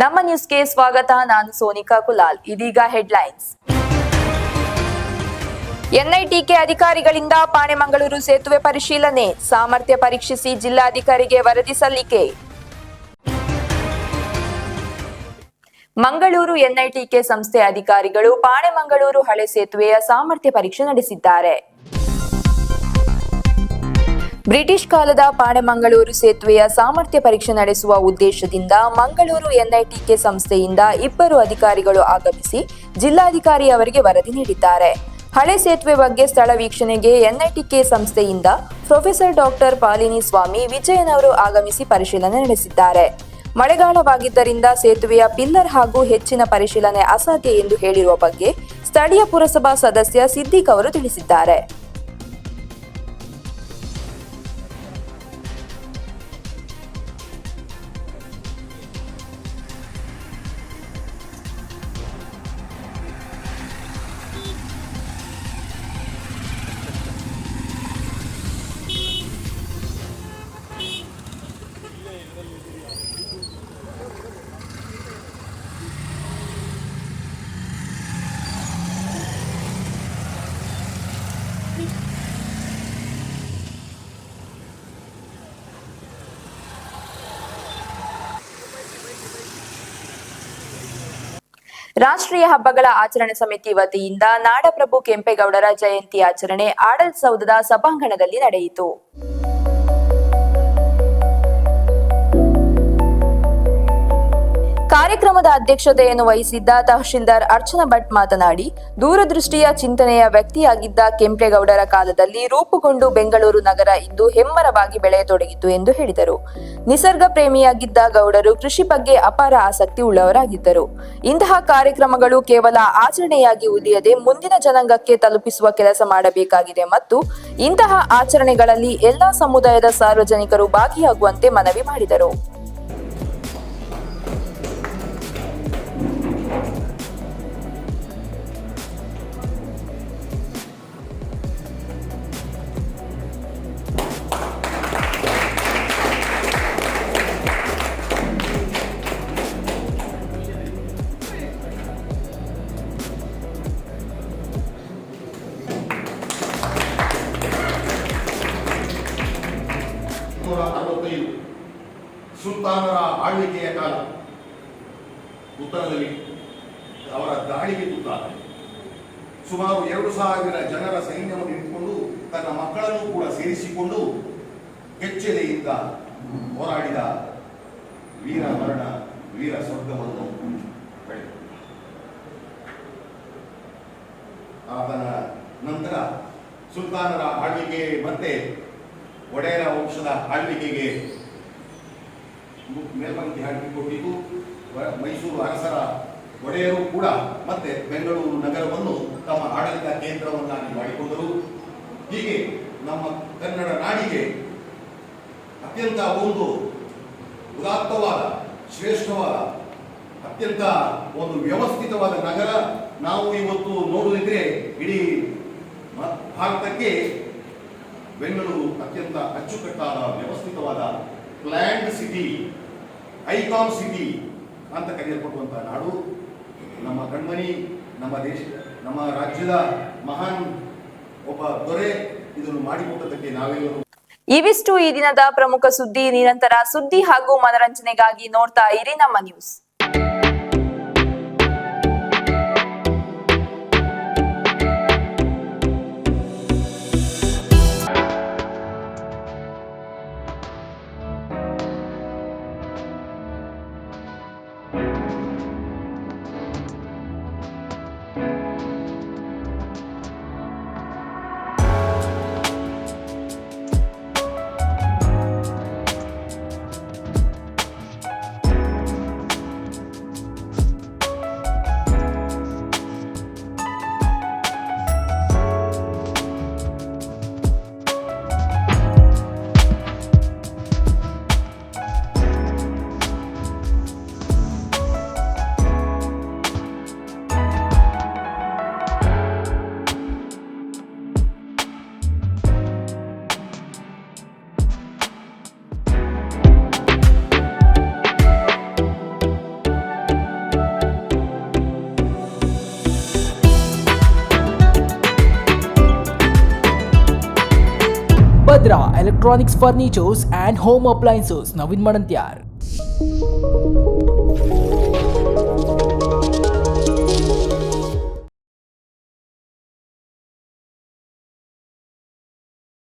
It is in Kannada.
ನಮ್ಮ ನ್ಯೂಸ್ಗೆ ಸ್ವಾಗತ. ನಾನು ಸೋನಿಕಾ ಕುಲಾಲ್. ಇದೀಗ ಹೆಡ್ಲೈನ್ಸ್. ಎನ್ಐಟಿಕೆ ಅಧಿಕಾರಿಗಳಿಂದ ಪಾಣೆಮಂಗಳೂರು ಸೇತುವೆ ಪರಿಶೀಲನೆ. ಸಾಮರ್ಥ್ಯ ಪರೀಕ್ಷಿಸಿ ಜಿಲ್ಲಾಧಿಕಾರಿಗೆ ವರದಿ ಸಲ್ಲಿಕೆ. ಮಂಗಳೂರು ಎನ್ಐಟಿಕೆ ಸಂಸ್ಥೆ ಅಧಿಕಾರಿಗಳು ಪಾಣೆಮಂಗಳೂರು ಹಳೆ ಸೇತುವೆಯ ಸಾಮರ್ಥ್ಯ ಪರೀಕ್ಷೆ ನಡೆಸಿದ್ದಾರೆ. ಬ್ರಿಟಿಷ್ ಕಾಲದ ಪಾಣೆಮಂಗಳೂರು ಸೇತುವೆಯ ಸಾಮರ್ಥ್ಯ ಪರೀಕ್ಷೆ ನಡೆಸುವ ಉದ್ದೇಶದಿಂದ ಮಂಗಳೂರು ಎನ್ಐಟಿಕೆ ಸಂಸ್ಥೆಯಿಂದ ಇಬ್ಬರು ಅಧಿಕಾರಿಗಳು ಆಗಮಿಸಿ ಜಿಲ್ಲಾಧಿಕಾರಿ ಅವರಿಗೆ ವರದಿ ನೀಡಿದ್ದಾರೆ. ಹಳೆ ಸೇತುವೆ ಬಗ್ಗೆ ಸ್ಥಳ ವೀಕ್ಷಣೆಗೆ ಎನ್ಐಟಿಕೆ ಸಂಸ್ಥೆಯಿಂದ ಪ್ರೊಫೆಸರ್ ಡಾಕ್ಟರ್ ಪಾಲಿನಿ ಸ್ವಾಮಿ ವಿಜಯನ್ ಅವರು ಆಗಮಿಸಿ ಪರಿಶೀಲನೆ ನಡೆಸಿದ್ದಾರೆ. ಮಳೆಗಾಲವಾಗಿದ್ದರಿಂದ ಸೇತುವೆಯ ಪಿಲ್ಲರ್ ಹಾಗೂ ಹೆಚ್ಚಿನ ಪರಿಶೀಲನೆ ಅಸಾಧ್ಯ ಎಂದು ಹೇಳಿರುವ ಬಗ್ಗೆ ಸ್ಥಳೀಯ ಪುರಸಭಾ ಸದಸ್ಯ ಸಿದ್ದಿಕ್ ಅವರು ತಿಳಿಸಿದ್ದಾರೆ. ರಾಷ್ಟ್ರೀಯ ಹಬ್ಬಗಳ ಆಚರಣೆ ಸಮಿತಿ ವತಿಯಿಂದ ನಾಡಪ್ರಭು ಕೆಂಪೇಗೌಡರ ಜಯಂತಿ ಆಚರಣೆ ಆಡಳಿತ ಸೌಧದ ಸಭಾಂಗಣದಲ್ಲಿ ನಡೆಯಿತು. ಕಾರ್ಯಕ್ರಮದ ಅಧ್ಯಕ್ಷತೆಯನ್ನು ವಹಿಸಿದ್ದ ತಹಶೀಲ್ದಾರ್ ಅರ್ಚನ ಭಟ್ ಮಾತನಾಡಿ, ದೂರದೃಷ್ಟಿಯ ಚಿಂತನೆಯ ವ್ಯಕ್ತಿಯಾಗಿದ್ದ ಕೆಂಪೇಗೌಡರ ಕಾಲದಲ್ಲಿ ರೂಪುಗೊಂಡು ಬೆಂಗಳೂರು ನಗರ ಇಂದು ಹೆಮ್ಮರವಾಗಿ ಬೆಳೆಯತೊಡಗಿತು ಎಂದು ಹೇಳಿದರು. ನಿಸರ್ಗ ಪ್ರೇಮಿಯಾಗಿದ್ದ ಗೌಡರು ಕೃಷಿ ಬಗ್ಗೆ ಅಪಾರ ಆಸಕ್ತಿ ಉಳ್ಳವರಾಗಿದ್ದರು. ಇಂತಹ ಕಾರ್ಯಕ್ರಮಗಳು ಕೇವಲ ಆಚರಣೆಯಾಗಿ ಉಳಿಯದೆ ಮುಂದಿನ ಜನಾಂಗಕ್ಕೆ ತಲುಪಿಸುವ ಕೆಲಸ ಮಾಡಬೇಕಾಗಿದೆ ಮತ್ತು ಇಂತಹ ಆಚರಣೆಗಳಲ್ಲಿ ಎಲ್ಲಾ ಸಮುದಾಯದ ಸಾರ್ವಜನಿಕರು ಭಾಗಿಯಾಗುವಂತೆ ಮನವಿ ಮಾಡಿದರು. ನೂರ ಅರವತ್ತೈದು ಸುಲ್ತಾನರ ಆಳ್ವಿಕೆಯ ಕಾಲ. ಉತ್ತರದಲ್ಲಿ ಅವರ ದಾಳಿಗೆ ತುತ್ತಾದ ಸುಮಾರು ಎರಡು ಸಾವಿರ ಜನರ ಸೈನ್ಯವನ್ನು ಇಟ್ಟುಕೊಂಡು ತನ್ನ ಮಕ್ಕಳನ್ನು ಕೂಡ ಸೇರಿಸಿಕೊಂಡು ಕೆಚ್ಚೆದೆಯಿಂದ ಹೋರಾಡಿದ ವೀರ ಮರಣ, ವೀರ ಸ್ವರ್ಗವನ್ನು ಆತನ ನಂತರ ಸುಲ್ತಾನರ ಆಳ್ವಿಕೆ ಮತ್ತೆ ಒಡೆಯರ ವಂಶದ ಆಳ್ವಿಕೆಗೆ ಮೇಲ್ಪಂಕ್ತಿ ಹಾಕಿ ಕೊಟ್ಟಿದ್ದು ವ- ಮೈಸೂರು ಅರಸರ ಒಡೆಯರು ಕೂಡ ಮತ್ತೆ ಬೆಂಗಳೂರು ನಗರವನ್ನು ತಮ್ಮ ಆಡಳಿತ ಕೇಂದ್ರವನ್ನಾಗಿ ಮಾಡಿಕೊಂಡರು. ಹೀಗೆ ನಮ್ಮ ಕನ್ನಡ ನಾಡಿಗೆ ಅತ್ಯಂತ ಒಂದು ಉದಾತ್ತವಾದ, ಶ್ರೇಷ್ಠವಾದ, ಅತ್ಯಂತ ಒಂದು ವ್ಯವಸ್ಥಿತವಾದ ನಗರ ನಾವು ಇವತ್ತು ನೋಡುವುದಿದ್ರೆ ಇಡೀ ಭಾರತಕ್ಕೆ ಬೆಂಗಳೂರು ಅತ್ಯಂತ ಅಚ್ಚುಕಟ್ಟಾದ, ವ್ಯವಸ್ಥಿತವಾದ ಪ್ಲ್ಯಾಂಡ್ ಸಿಟಿ ಐಕಾನ್ ಸಿಟಿ ಅಂತ ಕರೆಯಲ್ಪಡುವಂತಹ ನಾಡು. ನಮ್ಮ ಕಣ್ಮನಿ ನಮ್ಮ ದೇಶ, ನಮ್ಮ ರಾಜ್ಯದ ಮಹಾನ್ ಒಬ್ಬ ದೊರೆ ಇದನ್ನು ಮಾಡಿಕೊಟ್ಟದಕ್ಕೆ ನಾವೆಲ್ಲರೂ ಇವಿಷ್ಟು ಈ ದಿನದ ಪ್ರಮುಖ ಸುದ್ದಿ. ನಿರಂತರ ಸುದ್ದಿ ಹಾಗೂ ಮನರಂಜನೆಗಾಗಿ ನೋಡ್ತಾ ಇರಿ ನಮ್ಮ news Vadodara electronics furnitures and home appliances Navin મળંત્યાર